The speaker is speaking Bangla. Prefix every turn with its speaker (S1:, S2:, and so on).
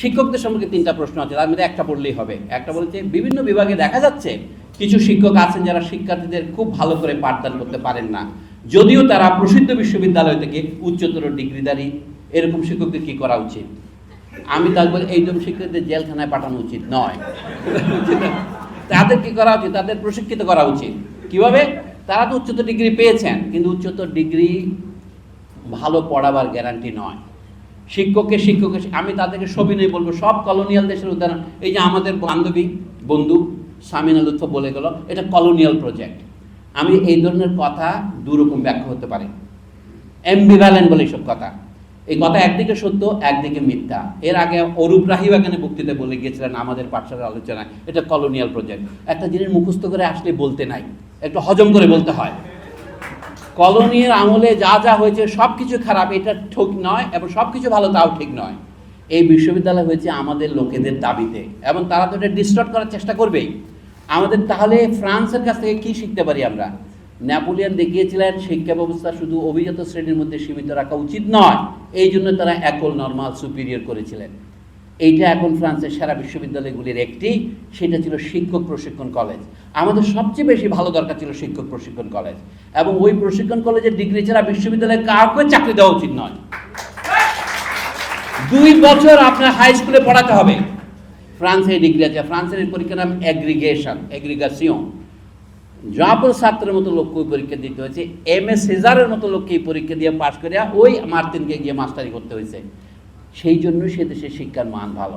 S1: শিক্ষকদের সম্পর্কে তিনটা প্রশ্ন আছে, তার মধ্যে একটা পড়লেই হবে। একটা বলছে, বিভিন্ন বিভাগে দেখা যাচ্ছে কিছু শিক্ষক আছেন যারা শিক্ষার্থীদের খুব ভালো করে পাঠদান করতে পারেন না। যদিও তারা প্রসিদ্ধ বিশ্ববিদ্যালয় থেকে উচ্চতর ডিগ্রিধারী, এরকম শিক্ষকদের কি করা উচিত? আমি তার বলি এইরকম শিক্ষকদের জেলখানায় পাঠানো উচিত নয়। তাদের কি করা উচিত? তাদের প্রশিক্ষিত করা উচিত। কীভাবে? তারা তো উচ্চতর ডিগ্রি পেয়েছেন, কিন্তু উচ্চতর ডিগ্রি ভালো পড়াবার গ্যারান্টি নয়। শিক্ষককে শিক্ষকের আমি তাদেরকে সবিনয় বলব, সব কলোনিয়াল দেশের উদাহরণ। এই যে আমাদের বান্ধবী বন্ধু সামিনা লুৎফ বলে গেল, এটা কলোনিয়াল প্রজেক্ট আমি এই ধরনের কথা দুরকম ব্যাখ্যা হতে পারে। এমবিভ্যালেন্ট বলে এইসব কথা। এই কথা একদিকে সত্য, একদিকে মিথ্যা। এর আগে অরূপ রাহিব এখানে বক্তৃতা বলে গিয়েছিলেন আমাদের পাঠশালার আলোচনায়। এটা কলোনিয়াল প্রজেক্ট একটা জিনিস মুখস্থ করে আসলে বলতে নাই, একটু হজম করে বলতে হয়। কলোনির আমলে যা যা হয়েছে সব কিছু খারাপ, এটা ঠিক নয় এবং সব কিছু ভালো তাও ঠিক নয়। এই বিশ্ববিদ্যালয় হয়েছে আমাদের লোকেদের দাবিতে এবং তারা তো এটা ডিস্টর্ট করার চেষ্টা করবেই। আমাদের তাহলে ফ্রান্সের কাছ থেকে কি শিখতে পারি আমরা? নেপোলিয়ন দেখিয়েছিলেন, শিক্ষা ব্যবস্থা শুধু অভিজাত শ্রেণির মধ্যে সীমিত রাখা উচিত নয় এই জন্য তারা একল নর্মাল সুপিরিয়র করেছিলেন। এইটা এখন ফ্রান্সের সেরা বিশ্ববিদ্যালয়গুলির একটি, সেটা ছিল শিক্ষক প্রশিক্ষণ কলেজ। আমাদের সবচেয়ে বেশি ভালো দরকার ছিল শিক্ষক প্রশিক্ষণ কলেজ। এবং ওই প্রশিক্ষণ কলেজের ডিগ্রি ছাড়া বিশ্ববিদ্যালয়ে কাউকে চাকরি দেওয়া উচিত নয়। দুই বছর আপনার হাই স্কুলে পড়াতে হবে। ফ্রান্সে ডিগ্রি আছে। ফ্রান্সের এই পরীক্ষার নাম এগ্রিগেশন এগ্রিগেশন জয়াপল ছাত্রের মতো লোককে ওই পরীক্ষা দিতে হয়েছে। এম এস সেজারের মতো লোককে এই পরীক্ষা দিয়ে পাশ করিয়া ওই মার্তিনকে গিয়ে মাস্টারি করতে হয়েছে। সেই জন্য সে দেশের শিক্ষার মান ভালো।